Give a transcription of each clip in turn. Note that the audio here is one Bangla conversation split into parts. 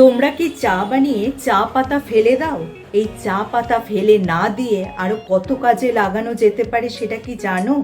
তোমরা কি চা বানিয়ে চা পাতা ফেলে দাও? এই চা পাতা ফেলে না দিয়ে আরও কত কাজে লাগানো যেতে পারে সেটা কি জানো?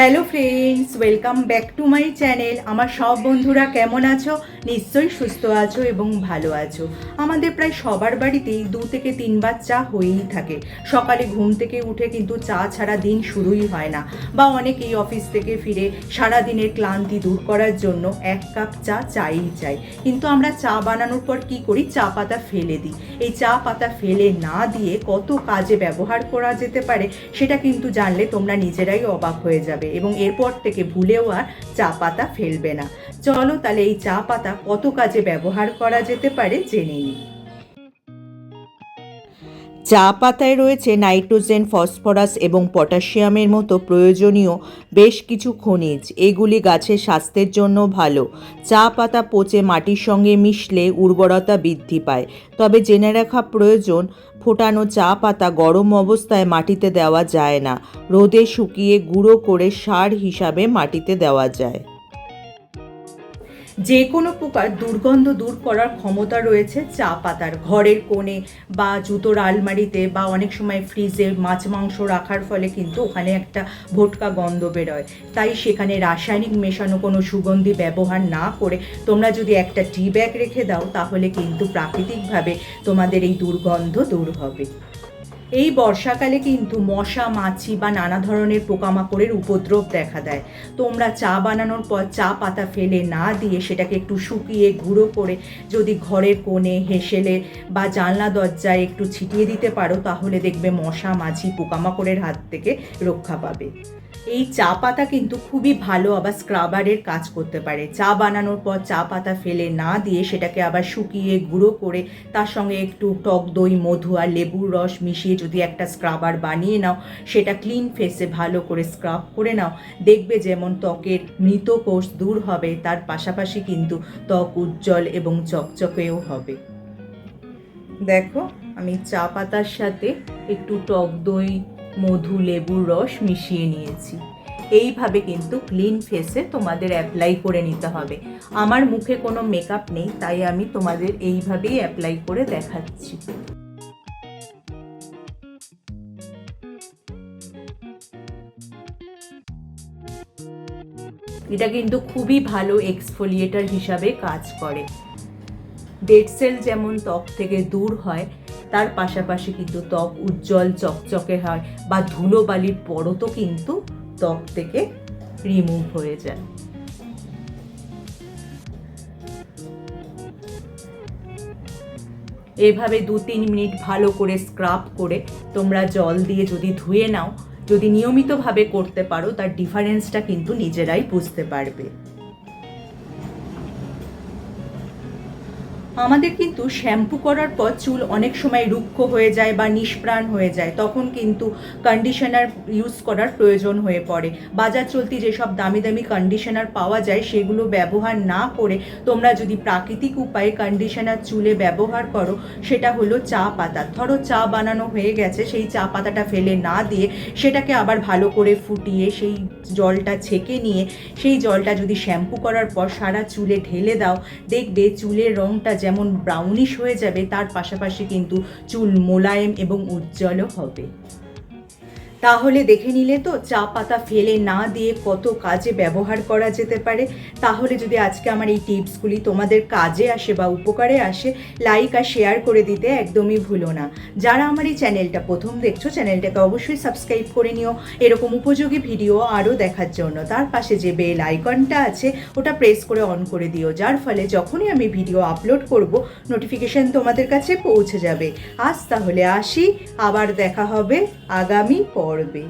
Hello friends welcome back to my channel আমার সব বন্ধুরা কেমন আছো? নিশ্চয়ই সুস্থ আছো এবং ভালো আছো। আমাদের প্রায় সবার বাড়িতেই দু থেকে তিনবার চা হয়েই থাকে। সকালে ঘুম থেকে উঠে কিন্তু চা ছাড়া দিন শুরুই হয় না। বা অনেকেই অফিস থেকে ফিরে সারা দিনের ক্লান্তি দূর করার জন্য এক কাপ চা চাই চাই। কিন্তু আমরা চা বানানোর পর কি করি? চা পাতা ফেলে দিই। এই চা পাতা ফেলে না দিয়ে কত কাজে ব্যবহার করা যেতে পারে, সেটা কিন্তু জানলে তোমরা নিজেরাই অবাক হয়ে যাবে। এবং এরপর থেকে ভুলেও আর চা পাতা ফেলবে না। চলো তাহলে এই চা পাতা কত কাজে ব্যবহার করা যেতে পারে জেনে নিই। চা পাতায় রয়েছে নাইট্রোজেন, ফসফরাস এবং পটাশিয়ামের মতো প্রয়োজনীয় বেশ কিছু খনিজ। এগুলি গাছের স্বাস্থ্যের জন্য ভালো। চা পাতা পচে মাটির সঙ্গে মিশলে উর্বরতা বৃদ্ধি পায়। তবে জেনে রাখা প্রয়োজন, ফোটানো চা পাতা গরম অবস্থায় মাটিতে দেওয়া যায় না। রোদে শুকিয়ে গুঁড়ো করে সার হিসাবে মাটিতে দেওয়া যায়। যে কোনো প্রকার দুর্গন্ধ দূর করার ক্ষমতা রয়েছে চা পাতার। ঘরের কোণে বা জুতোর আলমারিতে বা অনেক সময় ফ্রিজে মাছ, মাংস রাখার ফলে কিন্তু ওখানে একটা ভোটকা গন্ধ বেরোয়। তাই সেখানে রাসায়নিক মেশানো কোনো সুগন্ধি ব্যবহার না করে তোমরা যদি একটা টি ব্যাগ রেখে দাও, তাহলে কিন্তু প্রাকৃতিকভাবে তোমাদের এই দুর্গন্ধ দূর হবে। এই বর্ষাকালে কিন্তু মশা, মাছি বা নানা ধরনের পোকামাকড়ের উপদ্রব দেখা দেয়। তোমরা চা বানানোর পর চা পাতা ফেলে না দিয়ে সেটাকে একটু শুকিয়ে গুঁড়ো করে যদি ঘরের কোণে, হেসেলে বা জানলা দরজায় একটু ছিটিয়ে দিতে পারো, তাহলে দেখবে মশা, মাছি, পোকামাকড়ের হাত থেকে রক্ষা পাবে। এই চা পাতা কিন্তু খুবই ভালো আবার স্ক্রাবারের কাজ করতে পারে। চা বানানোর পর চা পাতা ফেলে না দিয়ে সেটাকে আবার শুকিয়ে গুঁড়ো করে তার সঙ্গে একটু টক দই, মধু আর লেবুর রস মিশিয়ে যদি একটা স্ক্রাবার বানিয়ে নাও, সেটা ক্লিন ফেসে ভালো করে স্ক্রাব করে নাও। দেখবে যেমন ত্বকের মৃত কোষ দূর হবে, তার পাশাপাশি কিন্তু ত্বক উজ্জ্বল এবং চকচকেও হবে। দেখো, আমি চা পাতার সাথে একটু টক দই মধু লেবুর রস মিশিয়ে নিয়েছি। এইভাবে কিন্তু ক্লিন ফেসে তোমাদের অ্যাপ্লাই করে নিতে হবে। আমার মুখে কোনো মেকআপ নেই, তাই আমি তোমাদের এইভাবেই অ্যাপ্লাই করে দেখাচ্ছি। এটা কিন্তু খুবই ভালো এক্সফোলিয়েটার হিসাবে কাজ করে। ডেড সেল যেমন ত্বক থেকে দূর হয় তার পাশাপাশি কিন্তু ত্বক উজ্জ্বল, চকচকে হয় বা ধুলোবালির পরতও কিন্তু ত্বক থেকে রিমুভ হয়ে যায়। এভাবে দু তিন মিনিট ভালো করে স্ক্রাব করে তোমরা জল দিয়ে যদি ধুয়ে নাও, যদি নিয়মিতভাবে করতে পারো, তার ডিফারেন্সটা কিন্তু নিজেরাই বুঝতে পারবে। আমাদের কিন্তু শ্যাম্পু করার পর চুল অনেক সময় রুক্ষ হয়ে যায় বা নিষ্প্রাণ হয়ে যায়, তখন কিন্তু কন্ডিশনার ইউজ করার প্রয়োজন হয়ে পড়ে। বাজার চলতি যেসব দামি দামি কন্ডিশনার পাওয়া যায়, সেগুলো ব্যবহার না করে তোমরা যদি প্রাকৃতিক উপায়ে কন্ডিশনার চুলে ব্যবহার করো, সেটা হলো চা পাতা। ধরো চা বানানো হয়ে গেছে, সেই চা পাতাটা ফেলে না দিয়ে সেটাকে আবার ভালো করে ফুটিয়ে সেই জলটা ছেঁকে নিয়ে, সেই জলটা যদি শ্যাম্পু করার পর সারা চুলে ঢেলে দাও, দেখবে চুলের রঙটা যেমন ব্রাউনিশ হয়ে যাবে তার পাশাপাশি কিন্তু চুল মোলায়েম এবং উজ্জ্বলও হবে। তাহলে দেখে নিলে তো চা পাতা ফেলে না দিয়ে কত কাজে ব্যবহার করা যেতে পারে। তাহলে যদি আজকে আমার এই টিপসগুলি তোমাদের কাজে আসে বা উপকারে আসে লাইক আর শেয়ার করে দিতে একদমই ভুলো না। যারা আমার এই চ্যানেলটা প্রথম দেখছ, চ্যানেলটাকে অবশ্যই সাবস্ক্রাইব করে নিও। এরকম উপযোগী ভিডিও আরও দেখার জন্য তার পাশে যে বেল আইকনটা আছে, ওটা প্রেস করে অন করে দিও। যার ফলে যখনই আমি ভিডিও আপলোড করব নোটিফিকেশন তোমাদের কাছে পৌঁছে যাবে। আজ তাহলে আসি, আবার দেখা হবে আগামী পর্বে